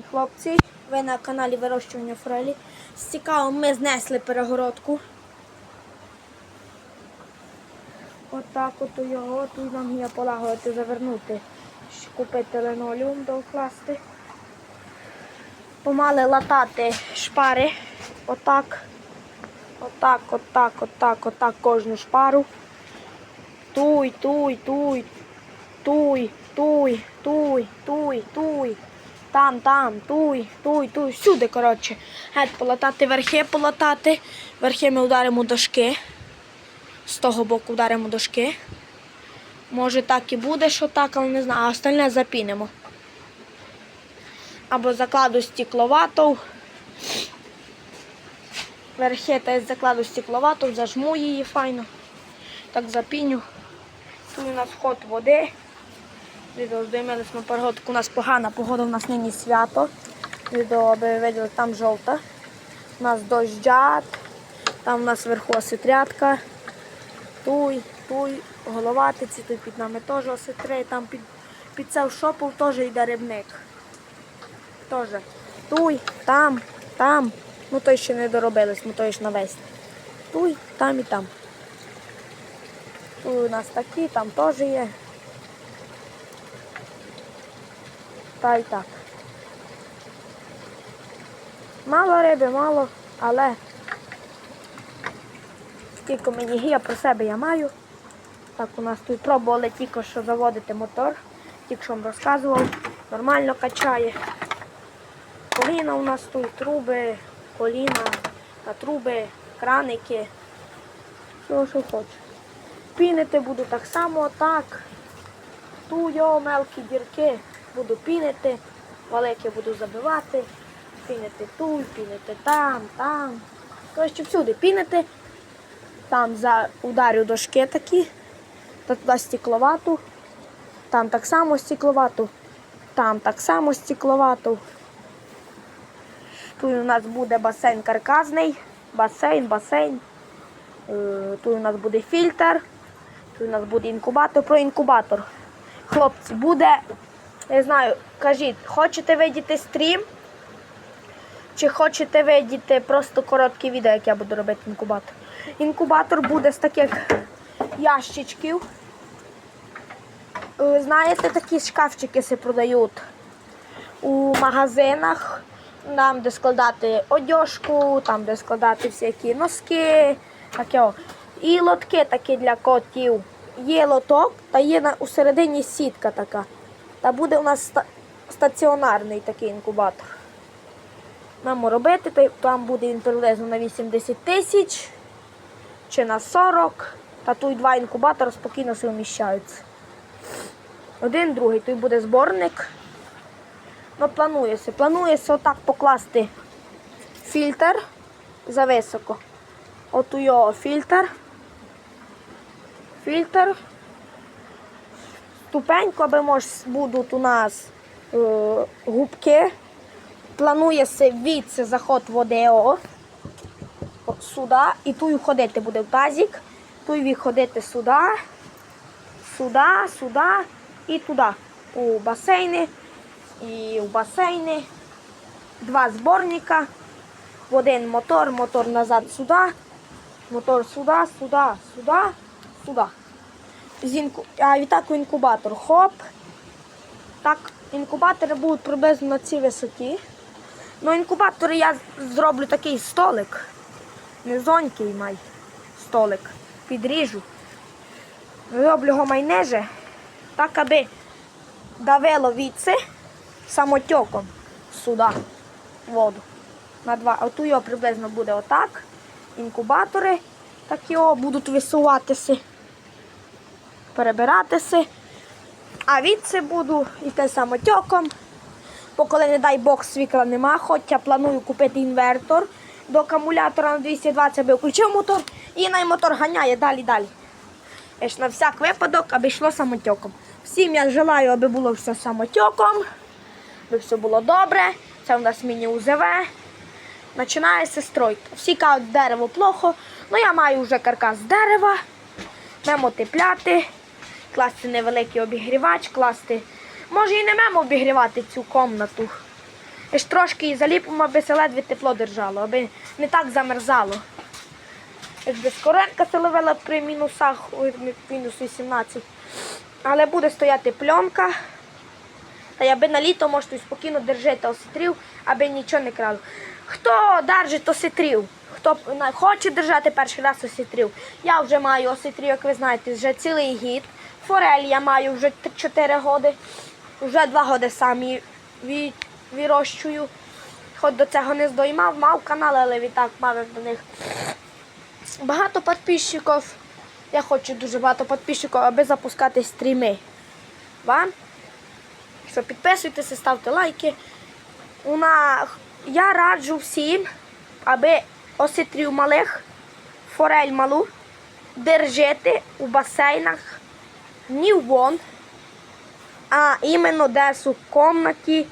день, хлопці. Ви на каналі Вирощування Фрелі. З цікавим ми знесли перегородку. Отак от його тут нам є полагодити, завернути, Ще купити линолеум, докласти. Помали латати шпари. Отак. Отак, отак, отак, отак кожну шпару. Туй, туй, туй, туй, туй, туй, туй, туй. Там, там, туй, туй, туй. Всюди, коротше. Геть полатати верхи, полатати. Верхи ми ударимо дошки. З того боку вдаримо дошки. Може так і буде, що так, але не знаю. А остальне запінимо. Або закладу стекловату. Верхи та закладу стекловату, зажму її файно. Так запіню. Тут у нас вход води. Здоймились на перегодку. У нас погана погода, у нас нині свято. Відео, ви виділи, там жовта. У нас дощать, там у нас вверху осетрятка. Туй, туй, головатиці, тут під нами теж осетри, там під, під цей шопов теж йде рибник. Теж. Туй, там, там. Ну той ще не доробились, ми той ж навесні. Туй, там і там. Тут у нас такі, там теж є. Та й так. Мало риби, мало, але скільки мені є про себе я маю. Так, у нас тут пробували тільки що заводити мотор. Тільки що вам розказував. Нормально качає. Коліна у нас тут, труби, коліна та труби, краники. Все, що хочу. Пінити буду так само, так. Ту його мелкі дірки буду пінити, великі буду забивати, пінити тут, пінити там, там. Коротше, всюди пінити. Там за ударю дошки такі, та туди стекловату, там так само стекловату, там так само стекловату. Тут у нас буде басейн каркасний, басейн, басейн. Е, Тут у нас буде фільтр, тут у нас буде інкубатор. Про інкубатор. Хлопці, буде, не знаю, кажіть, хочете видіти стрім? Чи хочете видіти просто коротке відео, як я буду робити інкубатор? Інкубатор буде з таких ящичків. Ви знаєте, такі шкафчики се продають у магазинах, там, де складати одяжку, там, де складати всякі носки, таке. І лотки такі для котів. Є лоток, та є на, у середині сітка така. Та буде у нас стаціонарний такий інкубатор. Маємо робити, там буде він приблизно на 80 тисяч чи на 40. Та тут два інкубатори спокійно все вміщаються. Один, другий, тут буде зборник. Ну, планується. Планується отак покласти фільтр за високо. От у його фільтр. Фільтр. Ступеньку, може будуть у нас е, губки. Планується відси заход води о, сюди. І тут ходити буде в тазик. Тут виходити сюди, сюди, сюди і туди. У басейни. І в басейни. Два зборника. Один мотор, мотор назад сюди. Мотор сюди, сюди, сюди, сюди. З інку... А відтак інкубатор. Хоп. Так, інкубатори будуть приблизно на цій висоті. Ну, інкубатори я зроблю такий столик. Не зонький май столик. Підріжу. Зроблю його майнеже, так, аби давило віце самотьоком сюди воду. На два. А тут його приблизно буде отак. Інкубатори так його будуть висуватися, перебиратися. А відси буду йти самотьоком. Бо коли, не дай Бог, світла нема, хоча планую купити інвертор до акумулятора на 220, аби включив мотор і на мотор ганяє далі далі. Я на всяк випадок, аби йшло самотьоком. Всім я желаю, аби було все самотьоком, аби все було добре. Це у нас міні-УЗВ. Починається стройка. Всі кажуть, дерево плохо, ну я маю вже каркас дерева. Мемо тепляти, класти невеликий обігрівач, класти. Може і не мемо обігрівати цю комнату. Лиш трошки її заліпимо, аби се ледве тепло держало, аби не так замерзало. Якби скоренька се ловила при мінусах, мінус 18. Але буде стояти пленка. Та аби на літо можете спокійно держати осетрів, аби нічого не крало. Хто держить осетрів? Хто хоче держати перший раз осетрів? Я вже маю осетрів, як ви знаєте, вже цілий гід. Форель я маю вже 4 роки. Вже 2 роки самі вирощую. Хоч до цього не здоймав, мав канал, але відтак мав до них багато підписчиків. Я хочу дуже багато підписчиків, аби запускати стріми. Вам? Що підписуйтеся, ставте лайки. Вона... Я раджу всім, аби осетрів малих, форель малу, держати у басейнах не вон, а іменно десь у комнаті.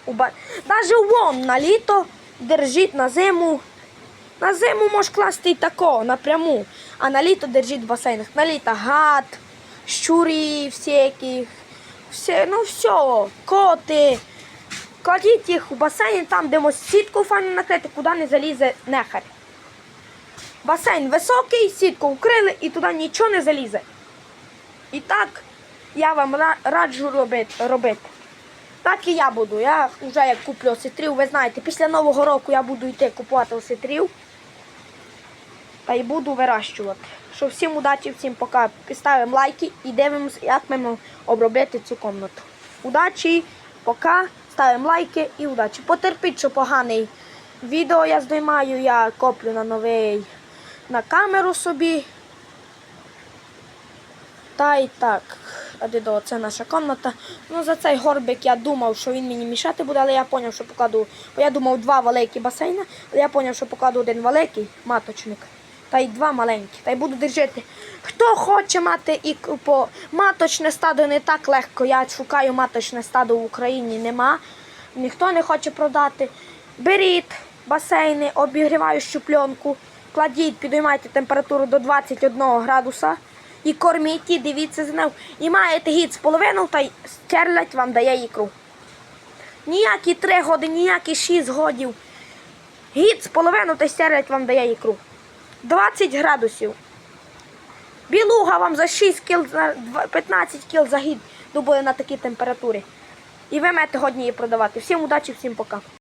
Даже вон на літо держіть на зиму. На зиму можеш класти і тако, напряму. А на літо держіть в басейнах. На літо гад, щурі всякі, все, ну все, коти. Кладіть їх у басейн, там, де можна сітку файно накрити, куди не залізе нехар. Басейн високий, сітку вкрили і туди нічого не залізе. І так я вам раджу робити. Так і я буду. Я вже як куплю осетрів, ви знаєте, після Нового року я буду йти купувати осетрів. Та й буду вирощувати. Що всім удачі, всім пока. Ставимо лайки і дивимося, як ми обробити цю комнату. Удачі, пока, ставимо лайки і удачі. Потерпіть, що поганий відео я здіймаю, я коплю на новий на камеру собі. Та й так. А де до це наша комната. Ну за цей горбик я думав, що він мені мішати буде, але я зрозумів, що покладу. Бо я думав два великі басейни, але я зрозумів, що покладу один великий маточник та й два маленькі. Та й буду держати. Хто хоче мати і к- по маточне стадо не так легко. Я шукаю маточне стадо в Україні, нема. Ніхто не хоче продати. Беріть басейни, обігріваючу пленку, кладіть, підіймайте температуру до 21 градуса і корміть, і дивіться за нею. І маєте гід з половину, та стерлять вам дає ікру. Ніякі 3 години, ніякі 6 годів. Гід з половину та стерлять вам дає ікру. 20 градусів. Білуга вам за 6 кіл, 15 кіл за гід добує на такій температурі. І ви маєте годні її продавати. Всім удачі, всім пока.